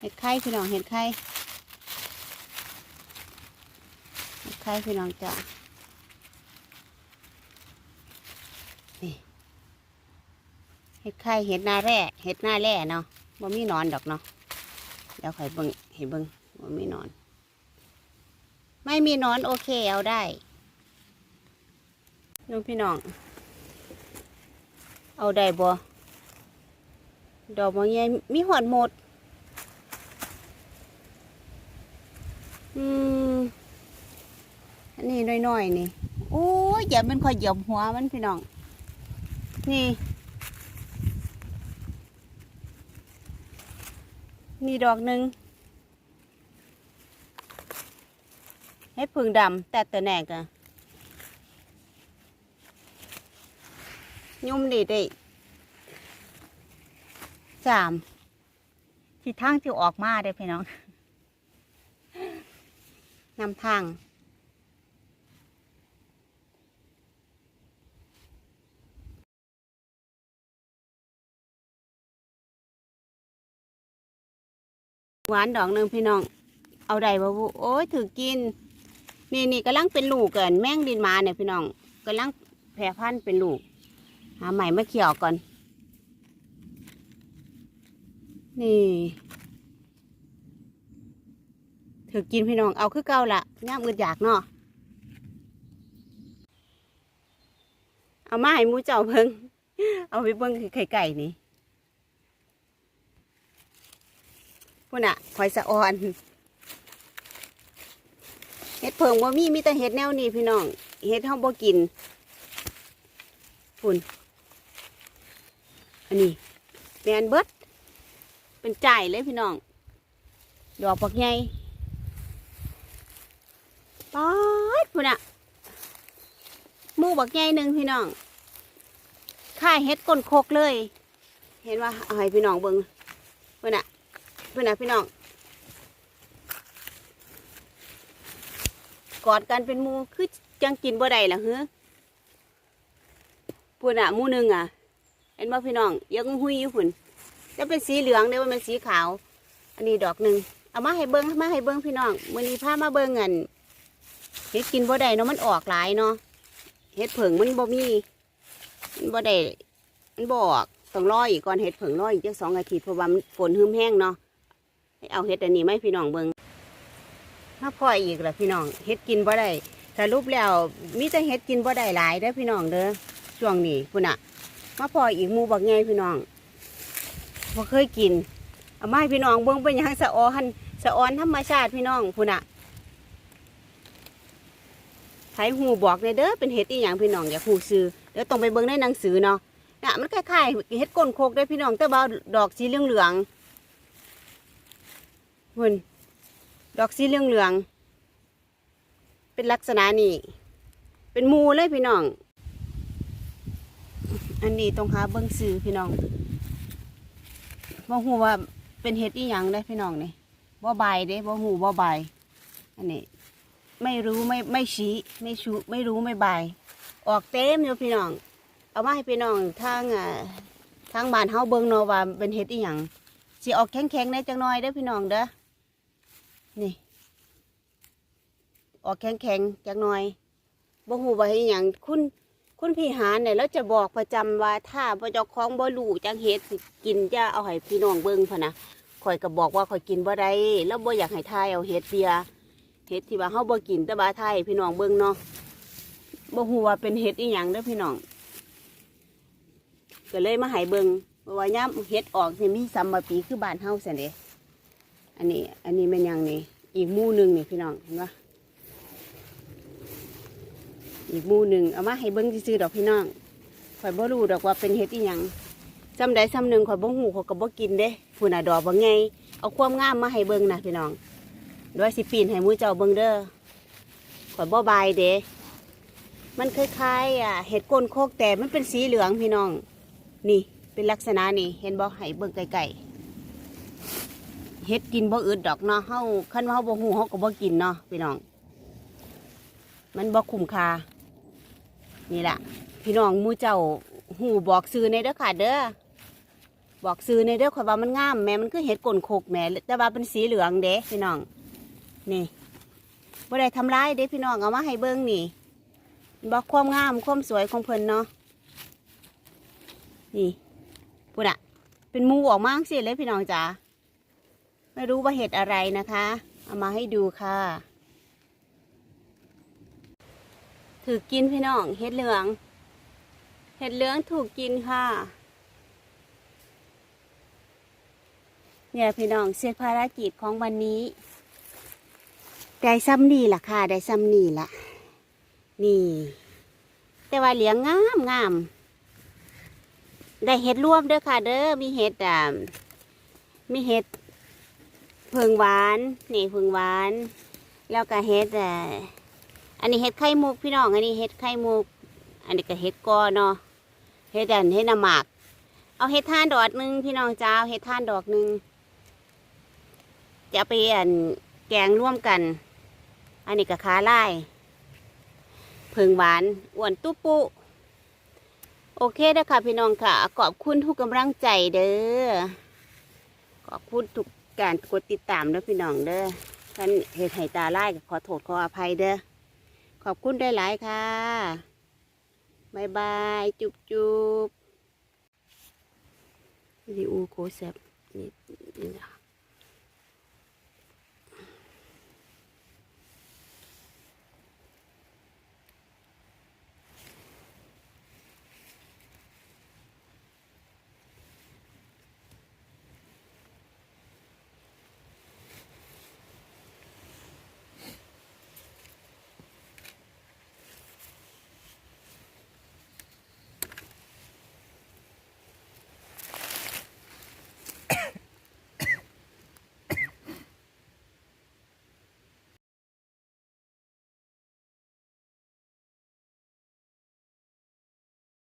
เห็ดไข่พี่น้องเห็ดไข่เห็ดไข่พี่น้องจ้ะนี่เห็ดไข่เห็ดหน้าแร่เห็ดหน้าแร่เนาะบ่มีนอนดอกเนาะเดี๋ยวข่เบิ่งให้เบิ่งบ่มีนอน ไม่มีนอนโอเคเอาได้น้องพี่น้อง เอาได้บ่ดอกบางใหญ่มีหอดหมด อืม อั น้อยนี่โอ้ยอย่ามันคอยเหยียบหัวมันพี่น้อง นี่ นี่ดอกหนึ่งให้พึ่งดำแต่แต่แหนกอะยุ่มดีได้สามที่ทางที่ออกมาได้พี่น้องนำทาง หวานดอกหนึ่งพี่น้อง เอาได้บ่บุโอ้ยถือกิน นี่นี่กำลังเป็นลูกเกินแม่งดินมาเนี่ยพี่น้องกำลังแพร่พันธุ์เป็นลูก หาใหม่มาเขี่ยวก่อน นี่ถือกินพี่น้อง เอาคือเก่าละย่ามอึดอยากเนาะ เอามาให้มูเจ้าเพิ่ง เอาไปเบิ่งไข่ไก่นี่ พุ่นอะหอยสะออนเห็ดเพิงบ่มีมีแต่เห็ดแนวนี้พี่น้องเห็ดเฮาบ่กินพุ่นอันนี้แมนเบิดเป็นจ่ายเลยพี่น้อง ดอกปักใหญ่ป๊อดพุ่นอะมูบักใหญ่หนึ่งพี่น้องค่ายเฮ็ดก้นโคกเลย เห็นว่าเอาให้พี่น้องเบิ่งพุ่นอะ พุ่นอะพี่น้องกอดกันเป็นมูคือจังกินบ่ได้ล่ะเฮ้อพุ่นอะมูหนึ่งอะ เห็นว่าพี่น้องยังหุยอยู่พุ่นจะเป็นสีเหลืองเด้ว่ามันสีขาว อันนี้ดอกหนึ่งเอามาให้เบิ้งมาให้เบิ้งพี่น้องมือนี้พามาเบิ้งเงินเฮ็ดกินบ่ได้เนาะมันออกหลายเนาะเฮ็ดเผงมันบ่มีมันบ่ได้มันบอกต้องรออีกก่อนเฮ็ดเผงรออีกจักสองอาทิตย์เพราะว่ามันฝนหึมแห้งเนาะ เอาเฮ็ดอันนี้ไหมพี่น้องเบิ้งถ้าพออีกล่ะพี่น้องเฮ็ดกินบ่ได้สรุปแล้วมีแต่เฮ็ดกินบ่ได้หลายเด้อพี่น้องเด้อช่วงนี้พุ่นน่ะมาพออีกหมูบักใหญ่พี่น้องบ่เคยกินเอามาให้พี่น้องเบิ่งเป็นยังสะออนสะออนธรรมชาติพี่น้องพุ่นอะไผหูบอกเลยเด้อเป็นเห็ดอีหยังพี่น้องอย่าหูซื้อเดี๋ยวต้องไปเบิ่งในหนังสือเนาะน่ะมันคล้ายๆเห็ดก้นโคกเด้พี่น้องแต่ว่าดอกสีเหลืองๆ พุ่นดอกสีเหลืองๆเป็นลักษณะนี้ เป็นมูเลยพี่น้อง อันนี้ต้องหาเบิ่งซื้อพี่น้องบ่ฮู้ว่าเป็นเห็ดอีหยังได้พี่น้องนี่บ่ใบายเด้บ่ฮู้บ่ใบอันนี้ ไม่รู้ไม่ไม่ชี้ไม่ชูไม่รู้ไม่ใบออกเต็มอยู่พี่น้อง เอามาให้พี่น้องทางอ่าทางบ้านเฮาเบิ่งเนาะว่าเป็นเห็ดอีหยังสิออกแข็งๆได้จังน้อยเด้อพี่น้องเด้อ นี่ ออกแข็งๆจังน้อยบ่ฮู้ว่าเฮ็ดอีหยังคุณคุณพี่หารเนี่ยแล้วจะบอกประจำว่าถ้าบ่เจ้าของบ่รู้จังเฮ็ดสิกินจะเอาให้พี่น้องเบิ่งพะนะข่อยก็บอกว่าข่อยกินบ่ได้แล้วบ่อยากให้ทายเอาเฮ็ดเบียเฮ็ดที่ว่าเฮาบ่กินแต่ว่าทายพี่น้องเบิ่งเนาะบ่ฮู้ว่าเป็นเฮ็ดอีหยังเด้อพี่น้องก็เลยมาให้เบิ่งเพราะว่ายามเฮ็ดออกสิมีซ้ำมาปีคือบ้านเฮาซั่นเด้ อันนี้ อันนี้แม่นยังนี่ อีกมู่หนึ่งนี่พี่น้อง เห็นปะอีกมู่หนึ่งเอามาให้เบิ้งซื่อดอกพี่น้องข่อยบ่รู้ดอกว่าเป็นเฮ็ดอีหยังซ้ำใดซ้ำหนึ่งข่อยบ่หูข่อยก็บ่กินเด้ผู้น่ะดอกบ่ไงเอาความงามมาให้เบิ้งนะพี่น้องด้วยสิปีนให้มูเจ้าเบิ้งเด้อข่อยบ่บายเด้มันคล้ายๆอะเห็ดก้นโคกแต่มันเป็นสีเหลืองพี่น้อง นี่เป็นลักษณะนี่เห็นบ่ให้เบิ้งไกลๆ เฮ็ดกินบ่อึดดอกเนาะเฮาคันว่าเฮาบ่ฮู้เฮาก็บ่กินเนาะพี่น้อง มันบ่คุ้มค่านี่แหละพี่น้องมูเจ้าหูบอกซื้อในเด้อค่ะ เด้อบอกซื้อในเด้อข่อยว่ามันงามแหม่มันคือเห็ดกลนโคกแหม่แต่ว่าเป็นสีเหลืองเด้พี่น้อง นี่บ่ได้ทำร้ายเด้พี่น้องเอามาให้เบิ่งนี่บอกความงามความสวยของเพิ่นเนาะนี่พูดอะเป็นมูออกมาสิเลยพี่น้องจ๋า ไม่รู้ว่าเห็ดอะไรนะคะ เอามาให้ดูค่ะ ถือกินพี่น้องเห็ดเหลือง เห็ดเหลืองถูกกินค่ะ เนี่ยพี่น้องเสร็จภารกิจของวันนี้ ได้ซ้ำนี่ล่ะค่ะ ได้ซ้ำนี่ล่ะ นี่ แต่ว่าเหลียงงามงามได้เห็ดรวมเด้อค่ะ เด้อมีเห็ดอ่ามีเห็ด พิงหวานนี่เพิงหวาน แล้วก็เห็ดอ่อันนี้เห็ดไข่มุกพี่น้องอันนี้เห็ดไข่มุก อันนี้ก็เห็ดกอเนาะเห็ดอันเห็ดน้ำหมาก เอาเห็ดท่านดอกหนึ่งพี่น้องจ้าเอาเห็ดท่านดอกหนึ่งจะเอาไปอันแกงร่วมกัน อันนี้ก็ขาไล่เพิงหวานอ้วนตุ๊ปุโอเคเด้อค่ะพี่น้องค่ะขอบคุณทุกกำลังใจเด้อขอบคุณทุก การกดติดตามเด้อพี่น้องเด้อท่านเหตุไห้ตาไล่ขอโทษขออภัยเด้อขอบคุณได้หลายค่ะบายบายจุบจุบวิดีโอโคแซบนี่นี่